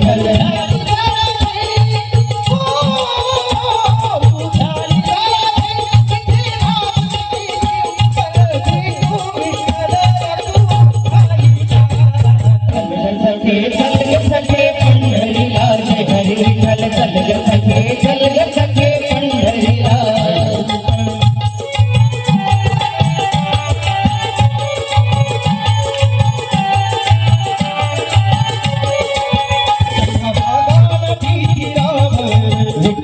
Hare Hare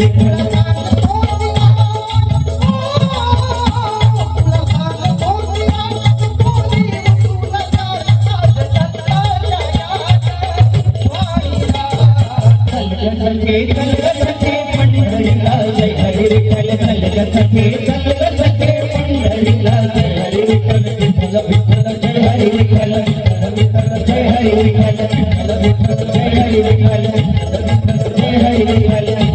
कुलानाथ ओ देवा कुलानाथ ओ देवा कुलानाथ कागद चाका याया चले चले चले चले पंढरीला जय हरी चले जय हरी चले जय हरी विठ्ठल जय हरी विठ्ठल